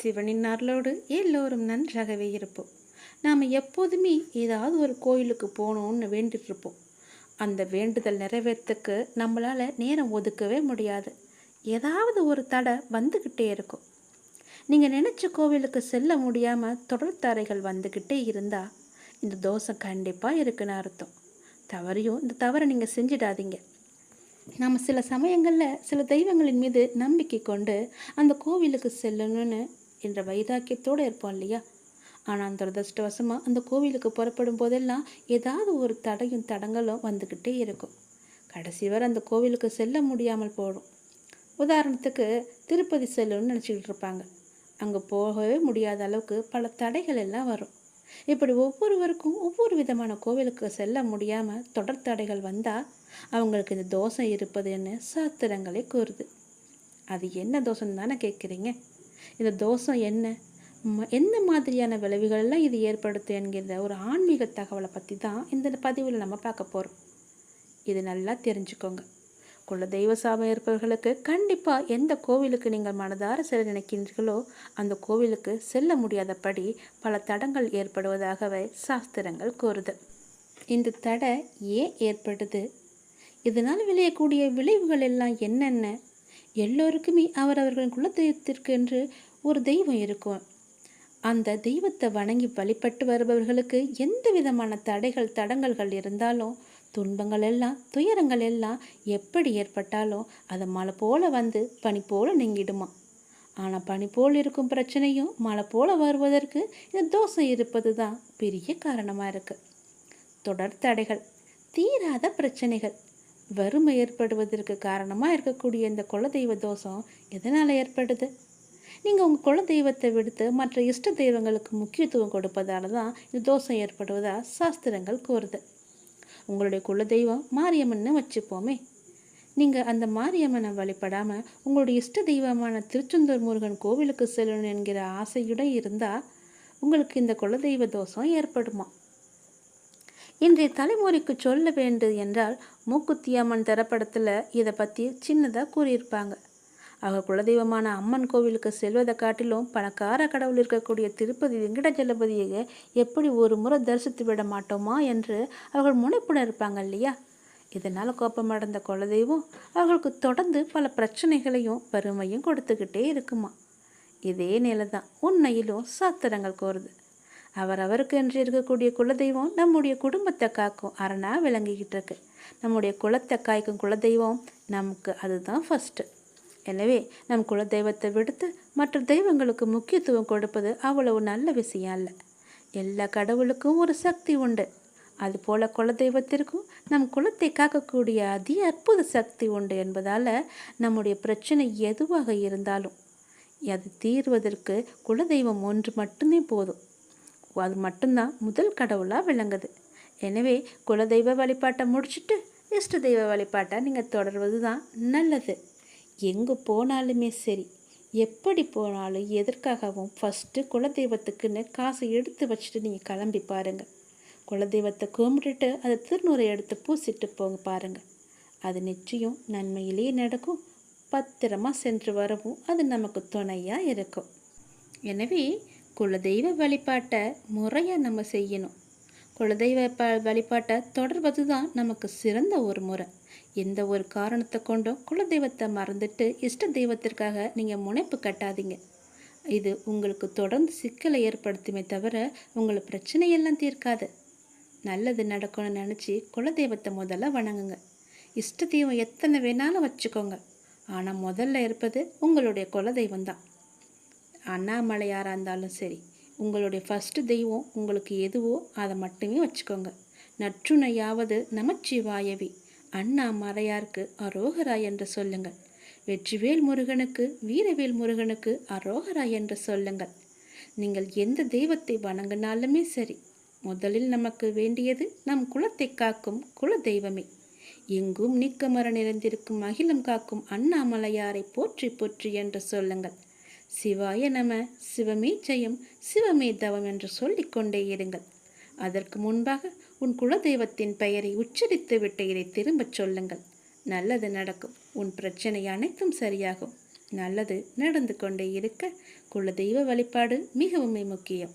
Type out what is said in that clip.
சிவனின் அருளோடு எல்லோரும் நன்றாகவே இருப்போம். நாம் எப்போதுமே ஏதாவது ஒரு கோயிலுக்கு போகணும்னு வேண்டிட்டு இருப்போம் அந்த வேண்டுதல் நிறைவேறத்துக்கு நம்மளால் நேரம் ஒதுக்கவே முடியாது. ஏதாவது ஒரு தடை வந்துக்கிட்டே இருக்கும். நீங்கள் நினச்ச கோவிலுக்கு செல்ல முடியாமல் தொடர் தரைகள் வந்துக்கிட்டே இருந்தால் இந்த தோஷம் கண்டிப்பாக இருக்குன்னு அர்த்தம். தவறையும் இந்த தவறை நீங்கள் செஞ்சிடாதீங்க. நாம் சில சமயங்களில் சில தெய்வங்களின் மீது நம்பிக்கை கொண்டு அந்த கோவிலுக்கு செல்லணும்னு என்ற வைராக்கியத்தோடு இருப்போம் இல்லையா? ஆனால் துரதிருஷ்டவசமாக அந்த கோவிலுக்கு புறப்படும் போதெல்லாம் ஏதாவது ஒரு தடையும் தடங்களும் வந்துக்கிட்டே இருக்கும். கடைசி வரை அந்த கோவிலுக்கு செல்ல முடியாமல் போடும் உதாரணத்துக்கு திருப்பதி செல்லணும்னு நினச்சிக்கிட்டு இருப்பாங்க. அங்கே போகவே முடியாத அளவுக்கு பல தடைகள் எல்லாம் வரும். இப்படி ஒவ்வொருவருக்கும் ஒவ்வொரு விதமான கோவிலுக்கு செல்ல முடியாமல் தொடர் தடைகள் வந்தால் அவங்களுக்கு இந்த தோஷம் இருப்பதுன்னு சாஸ்திரங்களே கூறுது. அது என்ன தோஷம் தானே கேட்குறீங்க இந்த தோஷம் என்ன? எந்த மாதிரியான விளைவுகளெல்லாம் இது ஏற்படுத்து என்கிற ஒரு ஆன்மீக தகவலை பற்றி தான் இந்த பதிவில் நம்ம பார்க்க போகிறோம் இது நல்லா தெரிஞ்சுக்கோங்க. குல தெய்வ சாபம் இருப்பவர்களுக்கு கண்டிப்பாக எந்த கோவிலுக்கு நீங்கள் மனதார செல்ல நினைக்கின்றீர்களோ அந்த கோவிலுக்கு செல்ல முடியாதபடி பல தடங்கள் ஏற்படுவதாகவே சாஸ்திரங்கள் கூறுது. இந்த தடை ஏன் ஏற்படுது? இதனால் விளையக்கூடிய விளைவுகள் எல்லாம் என்னென்ன? எல்லோருக்குமே அவரவர்களின் குலதெய்வத்திற்கு என்று ஒரு தெய்வம் இருக்கும். அந்த தெய்வத்தை வணங்கி வழிபட்டு வருபவர்களுக்கு எந்த விதமான தடைகள் தடங்கல்கள் இருந்தாலும் துன்பங்கள் எல்லாம் துயரங்கள் எல்லாம் எப்படி ஏற்பட்டாலும் அதை மழை போல வந்து பனி போல நீங்கிடுமா? ஆனால் பனி போல் இருக்கும் பிரச்சனையும் மழை போல வருவதற்கு இந்த தோஷம் இருப்பது தான் பெரிய காரணமாக இருக்குது தொடர் தடைகள் தீராத பிரச்சனைகள் வறுமை ஏற்படுவதற்கு காரணமாக இருக்கக்கூடிய இந்த குலதெய்வ தோஷம் எதனால் ஏற்படுது? நீங்கள் உங்கள் குலதெய்வத்தை விடுத்து மற்ற இஷ்ட தெய்வங்களுக்கு முக்கியத்துவம் கொடுப்பதால தான் இந்த தோஷம் ஏற்படுவதாக சாஸ்திரங்கள் கூறுது. உங்களுடைய குலதெய்வம் மாரியம்மன்னு வச்சுப்போமே. நீங்கள் அந்த மாரியம்மனை வழிபடாமல் உங்களுடைய இஷ்ட தெய்வமான திருச்செந்தூர் முருகன் கோவிலுக்கு செல்லணும் என்கிற ஆசையுடன் இருந்தால் உங்களுக்கு இந்த குலதெய்வ தோஷம் ஏற்படுமா? இன்றைய தலைமுறைக்கு சொல்ல வேண்டும் என்றால் மூக்குத்தி அம்மன் திரைப்படத்தில் இதை பற்றி சின்னதாக கூறியிருப்பாங்க. அவர் குலதெய்வமான அம்மன் கோவிலுக்கு செல்வதை காட்டிலும் பணக்கார கடவுள் இருக்கக்கூடிய திருப்பதி வெங்கடாஜலபதியை எப்படி ஒரு முறை தரிசித்து விட மாட்டோமா என்று அவர்கள் முனைப்புடன் இருப்பாங்க இல்லையா? இதனால் கோபமடைந்த குலதெய்வம் அவர்களுக்கு தொடர்ந்து பல பிரச்சனைகளையும் வறுமையும் கொடுத்துக்கிட்டே இருக்குமா? இதே நிலை தான் உண்மையிலும் சாத்திரங்கள் கோருது. அவரவருக்கு என்று இருக்கக்கூடிய குலதெய்வம் நம்முடைய குடும்பத்தை காக்கும் அரணா விளங்கிக்கிட்டு இருக்கு. நம்முடைய குலத்தை காய்க்கும் குலதெய்வம் நமக்கு அதுதான் ஃபஸ்ட்டு எனவே நம் குலதெய்வத்தை விடுத்து மற்ற தெய்வங்களுக்கு முக்கியத்துவம் கொடுப்பது அவ்வளவு நல்ல விஷயம் அல்ல. எல்லா கடவுளுக்கும் ஒரு சக்தி உண்டு. அதுபோல குலதெய்வத்திற்கும் நம் குலத்தை காக்கக்கூடிய அதி அற்புத சக்தி உண்டு என்பதால் நம்முடைய பிரச்சனை எதுவாக இருந்தாலும் அது தீர்வதற்கு குலதெய்வம் ஒன்று மட்டுமே போதும். அது மட்டும்தான் முதல் கடவுளாக விளங்குது. எனவே குலதெய்வ வழிபாட்டை முடிச்சுட்டு இஷ்ட தெய்வ வழிபாட்டை நீங்கள் தொடர்வது தான் நல்லது. எங்கே போனாலுமே சரி எப்படி போனாலும் எதற்காகவும் ஃபஸ்ட்டு குலதெய்வத்துக்குன்னு காசை எடுத்து வச்சுட்டு நீங்கள் கிளம்பி பாருங்கள் குலதெய்வத்தை கும்பிட்டுட்டு அதை திருநூறை எடுத்து பூசிட்டு போங்க பாருங்கள் அது நிச்சயம் நன்மையிலேயே நடக்கும். பத்திரமா சென்று வரவும் அது நமக்கு துணையாக இருக்கும். எனவே குலதெய்வ வழிபாட்டை முறையாக நம்ம செய்யணும். குலதெய்வ ப வழிபாட்டை தொடர்வது தான் நமக்கு சிறந்த ஒரு முறை. எந்த ஒரு காரணத்தை கொண்டும் குலதெய்வத்தை மறந்துட்டு இஷ்ட தெய்வத்திற்காக நீங்கள் முனைப்பு கட்டாதீங்க. இது உங்களுக்கு தொடர்ந்து சிக்கலை ஏற்படுத்துமே தவிர உங்களை பிரச்சனையெல்லாம் தீர்க்காது. நல்லது நடக்கணும்னு நினச்சி குலதெய்வத்தை முதல்ல வணங்குங்க. இஷ்ட தெய்வம் எத்தனை வேணாலும் வச்சுக்கோங்க. ஆனால் முதல்ல இருப்பது உங்களுடைய குலதெய்வம் தான். அண்ணாமலையாராக இருந்தாலும் சரி உங்களுடைய ஃபஸ்ட்டு தெய்வம் உங்களுக்கு எதுவோ அதை மட்டுமே வச்சுக்கோங்க. நற்றுணையாவது நமச்சிவாயவி அண்ணாமலையாருக்கு அரோகரா என்று சொல்லுங்கள். வெற்றிவேல் முருகனுக்கு வீரவேல் முருகனுக்கு அரோகரா என்று சொல்லுங்கள். நீங்கள் எந்த தெய்வத்தை வணங்கினாலுமே சரி முதலில் நமக்கு வேண்டியது நம் குலத்தை காக்கும் குல தெய்வமே எங்கும் நீக்கமர நிறைந்திருக்கும் அகிலம் காக்கும் அண்ணாமலையாரை போற்றி போற்றி என்று சொல்லுங்கள். சிவாய நம சிவமே ஜெயம் சிவமே தவம் என்று சொல்லிக்கொண்டே இருங்கள். அதற்கு முன்பாக உன் குலதெய்வத்தின் பெயரை உச்சரித்து விட்டு இதை திரும்பச் சொல்லுங்கள். நல்லது நடக்கும். உன் பிரச்சனை அனைத்தும் சரியாகும். நல்லது நடந்து கொண்டே இருக்க குலதெய்வ வழிபாடு மிகவும் முக்கியம்.